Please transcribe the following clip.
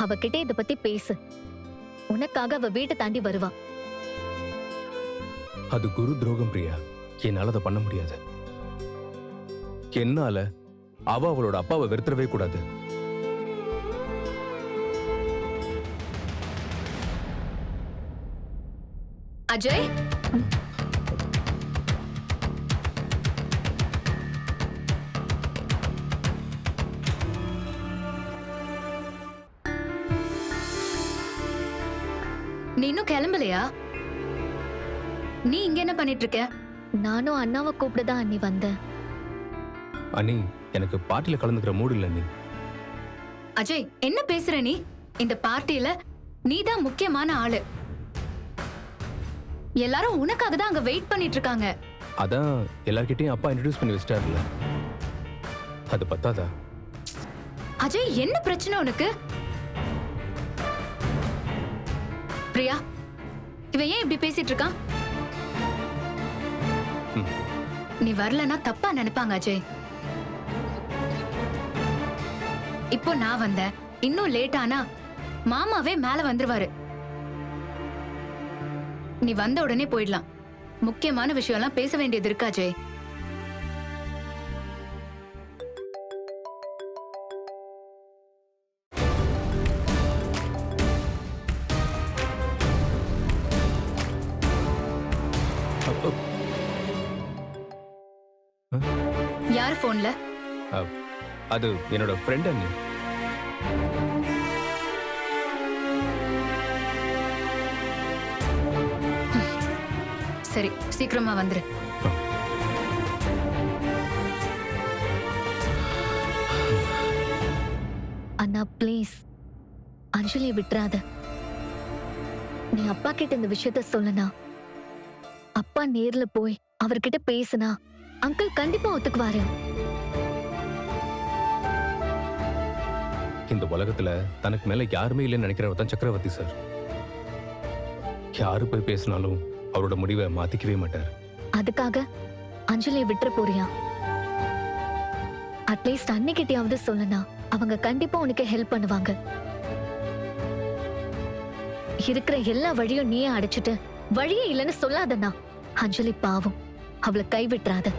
அவகிட்ட இத பத்தி பேசு. உனக்காக அவ வீட்டை தாண்டி வருவா. அது குரு துரோகம் பிரியா. என்னால அதை பண்ண முடியாது. என்னால அவ அவளோட அப்பாவை வெறுத்துறவே கூடாது. அஜய்? நீ இன்னும் கிளம்பலையா? நீ இங்க என்ன பண்ணிட்டு இருக்க நானும் அண்ணாவை கூப்பிட்டுதான் அண்ணி வந்தேன். அண்ணி எனக்கு பாட்டில கலந்துக்கிற மூடு இல்ல நீ அஜய் என்ன பேசுற நீ? இந்த பார்ட்டியில நீ தான் முக்கியமான ஆளு. எல்லாரும் உனக்காக தான் அங்க வெயிட் பண்ணிட்டு இருக்காங்க அதான் எல்லார்கிட்டயும் அப்பா இன்ட்ரடியூஸ் பண்ணி வச்சிட்டாருல்ல. அது பத்தாதா? அஜய் என்ன பிரச்சனை உனக்கு? பிரியா இவன் ஏன் இப்படி பேசிட்டு இருக்கான் நீ வரலன்னா தப்பா நினைப்பாங்க அஜய். இப்போ நான் வந்தேன். இன்னும் லேட் ஆனா மாமாவே மேல வந்துருவாரு. நீ வந்த உடனே போயிடலாம். முக்கியமான விஷயம்லாம் பேச வேண்டியது இருக்கா ஜெய் யார் போன்ல அது என்னோட ஃப்ரெண்ட் அண்ணி. சரி சீக்கிரமா வந்துரு. அண்ணா ப்ளீஸ் அஞ்சலியை விட்டுறாத. நீ அப்பா கிட்ட இந்த விஷயத்த சொல்லுனா. அப்பா நேர்ல போய் அவர்கிட்ட பேசுனா. அங்கிள் கண்டிப்பா ஒத்துக்குவாரு. இந்த உலகத்துல தனக்கு மேல யாருமே இல்லைன்னு நினைக்கிறவர் தான் சக்கரவர்த்தி சார். யாரு போய் பேசினாலும் அவரோட முடிவை மாத்திக்கவே மாட்டார். அதுக்காக அஞ்சலியை விட்டுற போறியா? அட்லீஸ்ட் அன்னைக்கிட்டயாவது சொல்லுனா அவங்க கண்டிப்பா உனக்கு ஹெல்ப் பண்ணுவாங்க. இருக்கிற எல்லா வழியும் நீயே அடைச்சிட்டு வழியே இல்லைன்னு சொல்லாதண்ணா. அஞ்சலி பாவம். அவளை கைவிட்டுறாத.